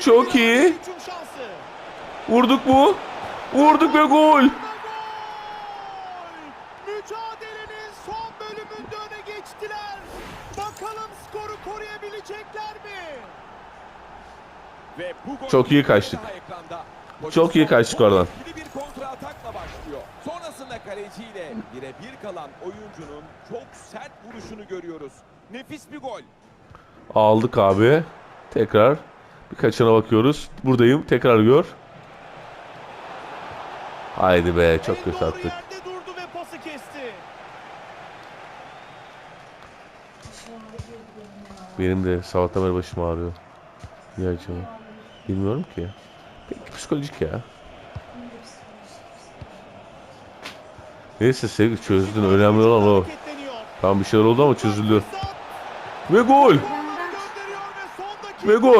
Çok iyi. Vurduk mu? Vurduk ve gol. Mücadelenin son bölümünde öne geçtiler. Bakalım skoru koruyabilecekler mi? Ve bu gol Çok iyi kaçtık. Çok iyi kaçtık oradan. bir kontra atakla başlıyor. Sonrasında kaleciyle birebir kalan oyuncunun çok sert vuruşunu görüyoruz. Nefis bir gol. Aldık abi. Tekrar bir kaçına bakıyoruz. Buradayım. Tekrar gör. Haydi be çok kötü attık. Benim de sabahtan beri başım ağrıyor. Niye acaba? Bilmiyorum ki. Peki psikolojik ya. Neyse sevgi çözdün. Önemli olan o. Tamam bir şeyler oldu ama çözüldü. Ve gol. Ve gol.